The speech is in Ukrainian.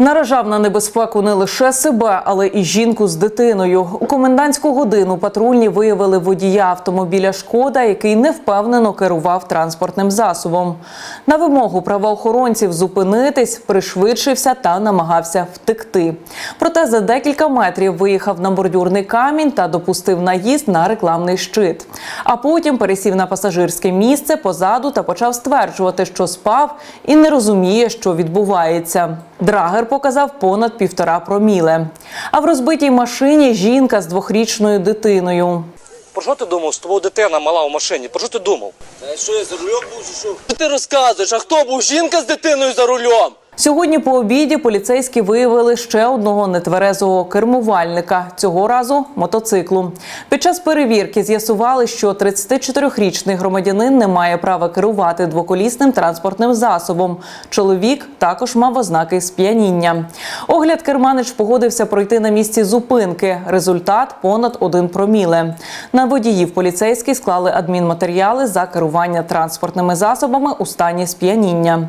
Наражав на небезпеку не лише себе, але і жінку з дитиною. У комендантську годину патрульні виявили водія автомобіля Шкода, який невпевнено керував транспортним засобом. На вимогу правоохоронців зупинитись, пришвидшився та намагався втекти. Проте за декілька метрів виїхав на бордюрний камінь та допустив наїзд на рекламний щит. А потім пересів на пасажирське місце позаду та почав стверджувати, що спав і не розуміє, що відбувається. Драгер показав понад півтора проміле. А в розбитій машині жінка з двохрічною дитиною. Про що ти думав? З тобою дитина мала в машині. Про що ти думав? Та що я за рульом був чи що? Що ти розказуєш? А хто був жінка з дитиною за рулем? Сьогодні по обіді поліцейські виявили ще одного нетверезого кермувальника, цього разу мотоциклу. Під час перевірки з'ясували, що 34-річний громадянин не має права керувати двоколісним транспортним засобом. Чоловік також мав ознаки сп'яніння. Огляд керманич погодився пройти на місці зупинки. Результат понад один проміле. На водіїв поліцейські склали адмінматеріали за керування транспортними засобами у стані сп'яніння.